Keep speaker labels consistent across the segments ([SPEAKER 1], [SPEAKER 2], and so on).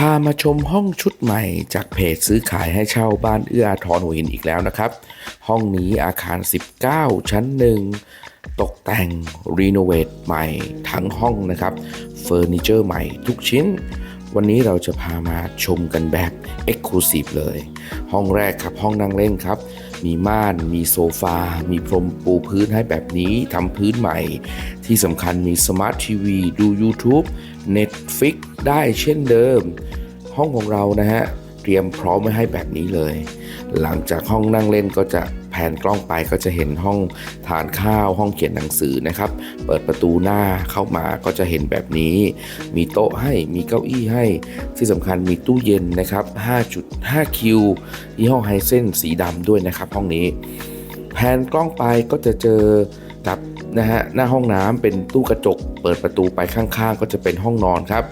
[SPEAKER 1] พามาชมห้องชุดใหม่จากเพจซื้อขายให้เช่าบ้านเอื้ออาทรหัวหินอีกแล้วนะครับ ห้องนี้อาคาร 19 ชั้นหนึ่งตกแต่งรีโนเวทใหม่ทั้งห้องนะครับ เฟอร์นิเจอร์ใหม่ทุกชิ้น วันนี้เราจะพามาชมกันแบบ Exclusive เลย ห้องแรกครับห้องนั่งเล่นครับ มีม่านมีโซฟา มีพรมปูพื้นให้แบบนี้ทำพื้นใหม่ ที่สำคัญมีสมาร์ททีวีดู YouTube Netflix ได้เช่นเดิม ห้องของเรานะฮะ เตรียมพร้อมไว้ให้แบบนี้เลย หลังจากห้องนั่งเล่นก็จะ แผนกล้องไปก็จะเห็นห้องทานข้าวห้องเขียนหนังสือนะครับ เปิดประตูหน้าเข้ามาก็จะเห็นแบบนี้ มีโต๊ะให้มีเก้าอี้ให้ ที่สำคัญมีตู้เย็นนะครับ 5.5 คิวยี่ห้อไฮเซนสีดำด้วยนะครับ ห้องนี้แผนกล้องไปก็จะเจอกับนะฮะหน้าห้องน้ำเป็นตู้กระจก เปิดประตูไปข้างๆ ก็จะเป็นห้องนอนครับ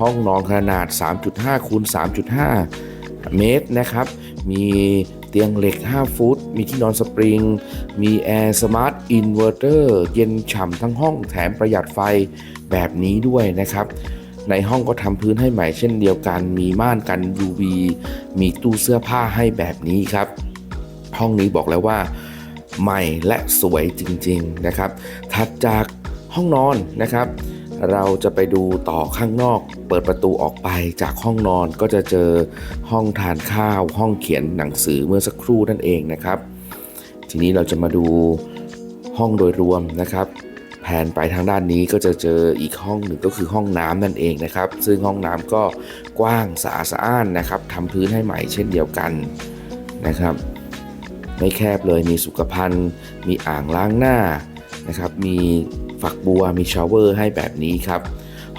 [SPEAKER 1] ห้องนอนขนาด 3.5คูณ3.5 เมตรนะครับ มีเตียงเหล็ก 5 ฟุต มีที่นอนสปริง มีแอร์สมาร์ทอินเวอร์เตอร์เย็นฉ่ำทั้งห้องแถมประหยัดไฟแบบนี้ด้วยนะครับ ในห้องก็ทำพื้นให้ใหม่เช่นเดียวกัน มีม่านกัน UV มีตู้เสื้อผ้าให้แบบนี้ครับ ห้องนี้บอกแล้วว่า ใหม่และสวยจริง ๆนะครับ ถัดจากห้องนอนนะครับ เราจะไปดูต่อข้างนอก เปิดประตูออกไปจากห้องนอนก็จะเจอห้องทานข้าว ห้องเขียนหนังสือเมื่อสักครู่นั่นเองนะครับ ทีนี้เราจะมาดูห้องโดยรวมนะครับแผนไปทางด้านนี้ก็จะเจออีกห้องหนึ่งก็คือห้องน้ำนั่นเองนะครับ ซึ่งห้องน้ำก็กว้างสะอาดสะอ้านนะครับทำพื้นให้ใหม่เช่นเดียวกันนะครับ ไม่แคบเลยมีสุขภัณฑ์ มีอ่างล้างหน้านะครับ มี ฝักบัวมีชาวเวอร์ให้แบบนี้ครับ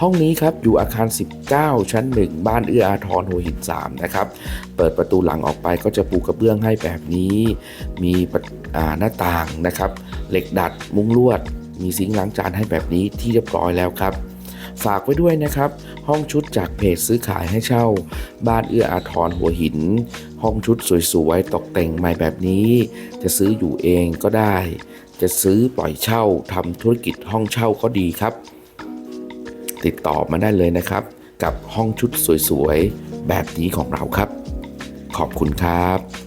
[SPEAKER 1] ห้องนี้ครับอยู่อาคาร 19 ชั้น 1 บ้านเอื้ออาทรหัวหิน3นะครับ เปิดประตูหลังออกไปก็จะปูกระเบื้องให้แบบนี้ มีประอ่าหน้าต่างนะครับ เหล็กดัดมุ้งลวด มีซิงค์ล้างจานให้แบบนี้ที่เรียบร้อยแล้วครับฝากไว้ด้วยนะครับ ห้องชุดจากเพจซื้อขายให้เช่า บ้านเอื้ออาทรหัวหิน ห้องชุดสวยๆ ตกแต่งใหม่แบบนี้ จะซื้ออยู่เองก็ได้ จะซื้อปล่อยเช่าทำธุรกิจห้องเช่าก็ดีครับ ติดต่อมาได้เลยนะครับ กับห้องชุดสวยๆ แบบนี้ของเราครับ ขอบคุณครับ